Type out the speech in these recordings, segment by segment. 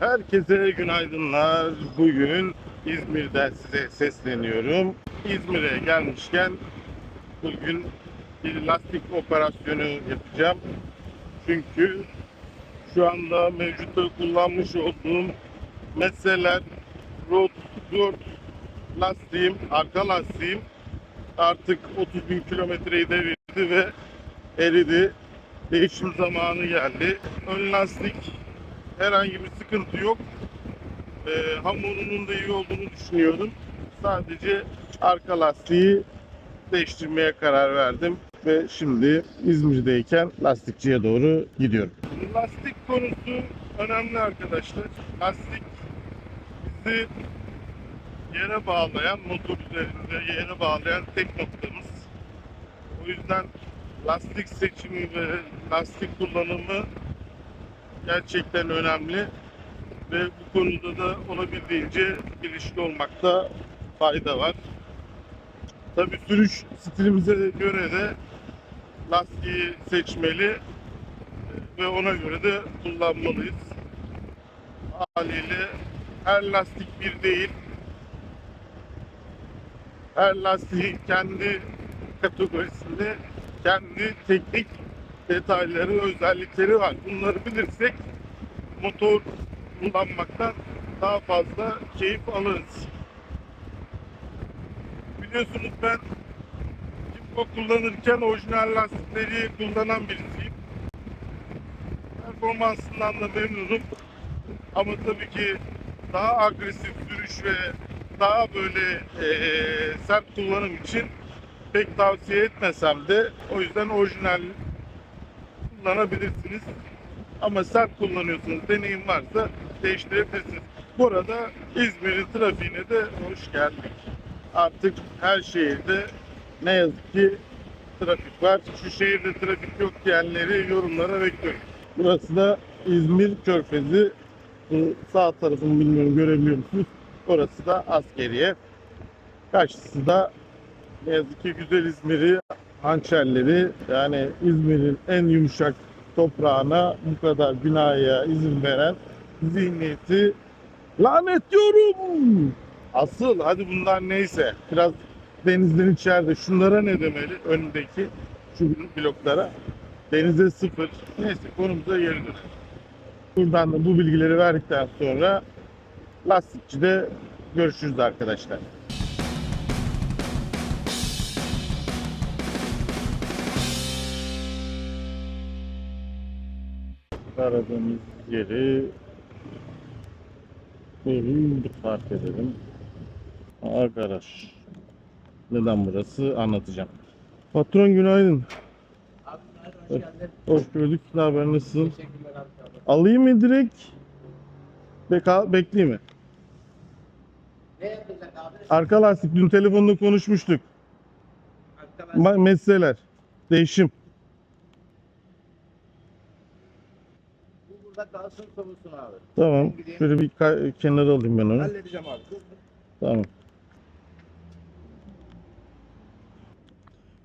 Herkese günaydınlar. Bugün İzmir'den size sesleniyorum. İzmir'e gelmişken bugün bir lastik operasyonu yapacağım. Çünkü şu anda mevcutta kullanmış olduğum meseleler Road 4 lastiğim, arka lastiğim artık 30 bin kilometreyi devirdi ve eridi. Değişim zamanı geldi. Ön lastik herhangi bir sıkıntı yok. Ee, hamurunun da iyi olduğunu düşünüyorum. Sadece arka lastiği değiştirmeye karar verdim ve şimdi İzmir'deyken lastikçiye doğru gidiyorum. Lastik konusu önemli arkadaşlar. Lastik bizi yere bağlayan, motor üzerinde yere bağlayan tek noktamız. O yüzden lastik seçimi ve lastik kullanımı gerçekten önemli ve bu konuda da olabildiğince bilinçli olmakta fayda var. Tabii sürüş stilimize göre de lastiği seçmeli ve ona göre de kullanmalıyız. Haliyle her lastik bir değil. Her lastiğin kendi kategorisinde kendi teknik detayları, özellikleri var. Bunları bilirsek motor kullanmaktan daha fazla keyif alırız. Biliyorsunuz ben Kimco kullanırken orijinal lastikleri kullanan birisiyim. Performansından da memnunum. Ama tabii ki daha agresif sürüş ve daha böyle eee, sert kullanım için pek tavsiye etmesem de o yüzden orijinal kullanabilirsiniz. Ama sert kullanıyorsunuz, deneyim varsa değiştirebilirsiniz. Bu arada İzmir'in trafiğine de hoş geldik. Artık her şehirde ne yazık ki trafik var. Şu şehirde trafik yok diyenleri yorumlara bekliyorum. Burası da İzmir Körfezi. Sağ tarafını bilmiyorum görebiliyor musunuz? Orası da askeriye. Karşısı da ne yazık ki güzel İzmir'i, hançerleri yani İzmir'in en yumuşak toprağına bu kadar binaya izin veren zihniyeti lanetliyorum. Asıl hadi bunlar neyse biraz denizden içeride şunlara ne demeli önündeki şu bloklara denize sıfır neyse konumuza geri dönelim. Buradan da bu bilgileri verdikten sonra lastikçide görüşürüz arkadaşlar. Aradığımız yeri buyurun park edelim. Aa garaj. Neden burası anlatacağım. Patron günaydın. Abi hoş geldin. Hoş gördük. Ne haber nasılsın? Teşekkürler abi. Alayım mı direkt? Beka bekleyeyim mi? Ne yapacak abi? Arka lastik dün telefonda konuşmuştuk. Arkadaş, Ma- meseleler. Değişim. Burada kalsın konuşsun abi. Tamam. Ben gideyim. Şöyle bir kenara alayım ben onu. Halledeceğim abi. Tamam.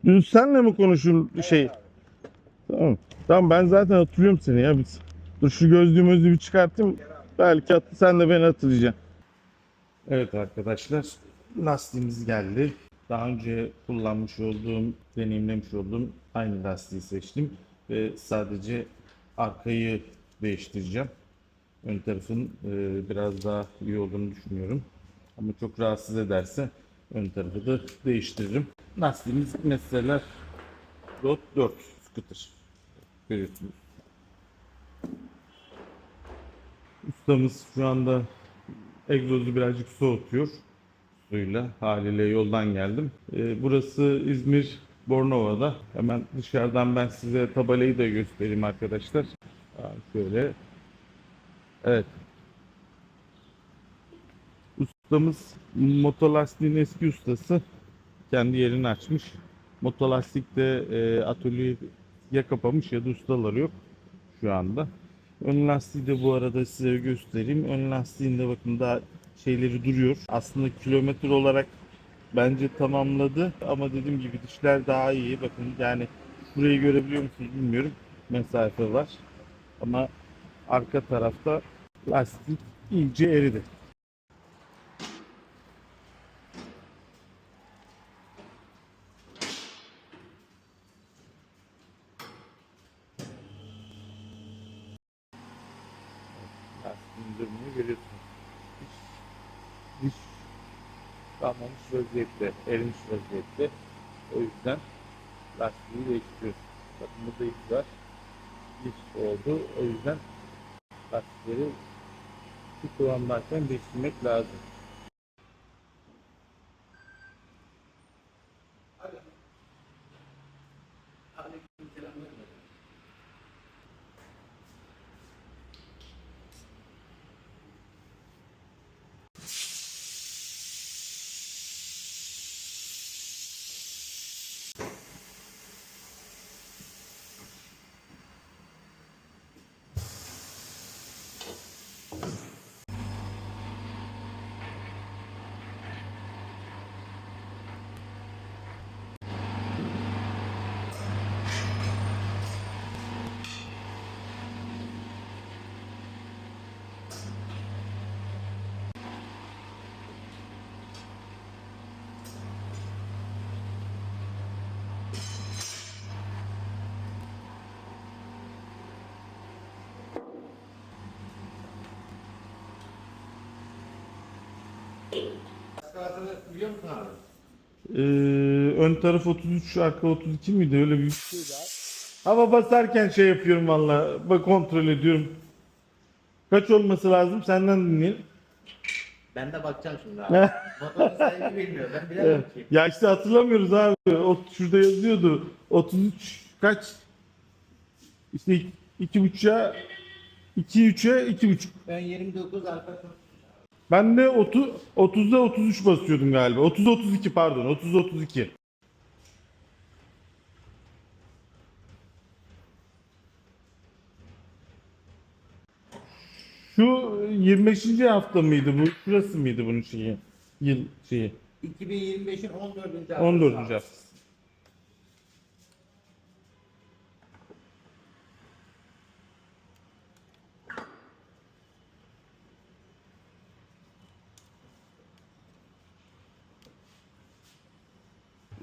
Dün senle mi konuşun şey? Evet abi. Tamam. Tamam ben zaten hatırlıyorum seni ya biz. Dur şu gözlüğümü gözlüğümü bir çıkartayım. Belki hat- sen de beni hatırlayacaksın. Evet arkadaşlar. Lastiğimiz geldi. Daha önce kullanmış olduğum, deneyimlemiş olduğum aynı lastiği seçtim. Ve sadece arkayı değiştireceğim. Ön tarafın e, biraz daha iyi olduğunu düşünüyorum. Ama çok rahatsız ederse ön tarafı da değiştiririm. Lastiğimiz mesela Rot 4 scooter. Görüyorsunuz. Ustamız şu anda egzozu birazcık soğutuyor suyla. Haliyle yoldan geldim. Ee, burası İzmir Bornova'da. Hemen dışarıdan ben size tabelayı da göstereyim arkadaşlar. Şöyle. Evet. Ustamız motolastiğin eski ustası. Kendi yerini açmış. Motolastik de e, atölye ya kapamış ya da ustaları yok şu anda. Ön lastiği de bu arada size göstereyim. Ön lastiğinde bakın daha şeyleri duruyor. Aslında kilometre olarak bence tamamladı ama dediğim gibi dişler daha iyi. Bakın yani burayı görebiliyor musunuz bilmiyorum. Mesafe var. Ama arka tarafta lastik iyice eridi. Lastiğin durumunu görüyorsunuz. Diş, diş kalmamış vaziyette, erimiş vaziyette. O yüzden lastiği değiştiriyoruz. Bakın burada iz var. Diş oldu. O yüzden lastikleri bir kullanırken değiştirmek lazım. Skalatını biliyor musun abi? Ee, ön taraf 33, arka 32 miydi? Öyle bir şeydi abi. Hava basarken şey yapıyorum valla. Bak kontrol ediyorum. Kaç olması lazım? Senden dinleyelim. Ben de bakacağım şimdi abi. Motorun sahibi bilmiyor. Ben bilemem ki. Ya işte hatırlamıyoruz abi. O, şurada yazıyordu. 33 kaç? İşte 2.5'a 2 3'e 2.5. Ben 29 arka Ben de 30 30'da 33 basıyordum galiba. 30 32 pardon. 30 32. Şu 25. hafta mıydı bu? Şurası mıydı bunun şeyi? Yıl şeyi. 2025'in 14. haftası. 14. abi. haftası.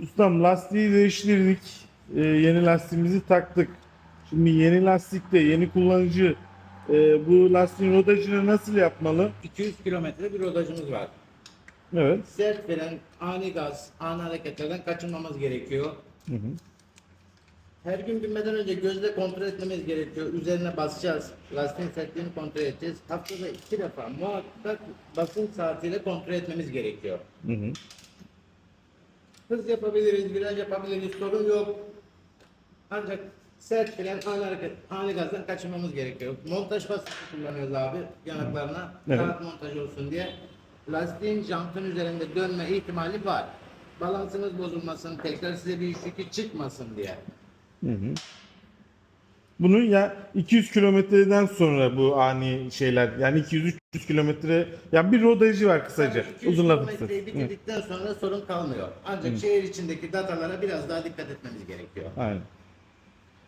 Ustam lastiği değiştirdik. Ee, yeni lastiğimizi taktık. Şimdi yeni lastikte yeni kullanıcı e, bu lastiğin rodajını nasıl yapmalı? 200 kilometre bir rodajımız var. Evet. Sert fren, ani gaz, ani hareketlerden kaçınmamız gerekiyor. Hı hı. Her gün binmeden önce gözle kontrol etmemiz gerekiyor. Üzerine basacağız. Lastiğin sertliğini kontrol edeceğiz. Haftada iki defa muhakkak basınç saatiyle kontrol etmemiz gerekiyor. Hı hı. Hız yapabiliriz, viraj yapabiliriz, sorun yok. Ancak sert fren, ani hareket, ani gazdan kaçınmamız gerekiyor. Montaj basıncı kullanıyoruz abi yanaklarına. Evet. Rahat montaj olsun diye. Lastiğin jantın üzerinde dönme ihtimali var. Balansınız bozulmasın, tekrar size bir yükü çıkmasın diye. Hı hı. Bunu ya 200 kilometreden sonra bu ani şeyler yani 200-300 kilometre yani bir rodajı var kısaca 200 uzun lafı kısa. kilometreyi bitirdikten sonra sorun kalmıyor. Ancak şehir içindeki datalara biraz daha dikkat etmemiz gerekiyor. Aynen.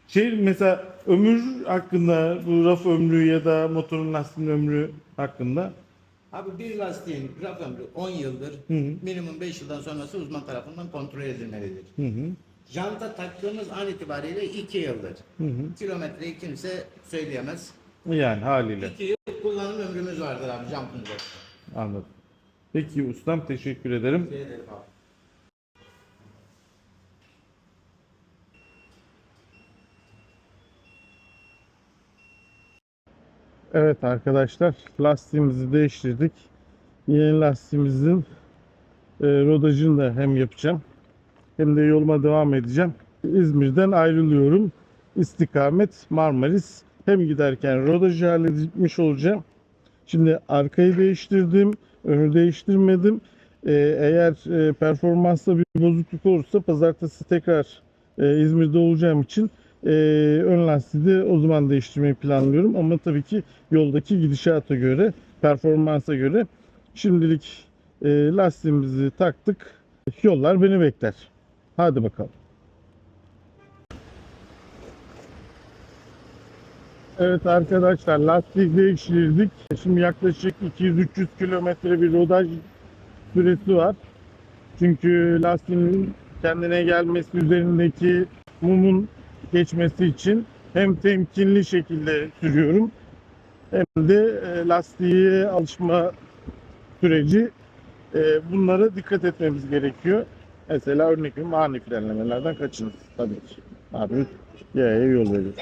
Şey mesela ömür hakkında bu raf ömrü ya da motorun lastiğinin ömrü hakkında Abi bir lastiğin raf ömrü 10 yıldır. Hı hı. Minimum 5 yıldan sonrası uzman tarafından kontrol edilmelidir. hı hı, Janta taktığımız an itibariyle 2 yıldır. hı hı. Kilometreyi kimse söyleyemez. yani haliyle 2 yıl kullanım ömrümüz vardır abi jantın üzerinde. anladım. Peki ustam teşekkür ederim. Şey ederim abi. Evet arkadaşlar lastiğimizi değiştirdik. Yeni lastiğimizin e, rodajını da hem yapacağım hem de yoluma devam edeceğim. İzmir'den ayrılıyorum. İstikamet Marmaris. Hem giderken rodajı halletmiş olacağım. Şimdi arkayı değiştirdim. Önü değiştirmedim. E, eğer e, performansta bir bozukluk olursa pazartesi tekrar e, İzmir'de olacağım için e, ön lastiği de o zaman değiştirmeyi planlıyorum. Ama tabii ki yoldaki gidişata göre, performansa göre şimdilik e, lastiğimizi taktık. Yollar beni bekler. Hadi bakalım. Evet arkadaşlar lastik değiştirdik. Şimdi yaklaşık 200-300 kilometre bir rodaj süresi var. Çünkü lastiğin kendine gelmesi üzerindeki mumun geçmesi için hem temkinli şekilde sürüyorum hem de e, lastiğe alışma süreci e, bunlara dikkat etmemiz gerekiyor. Mesela örnek veriyorum ani frenlemelerden kaçınız tabii ki. Abi yaya yol veriyor.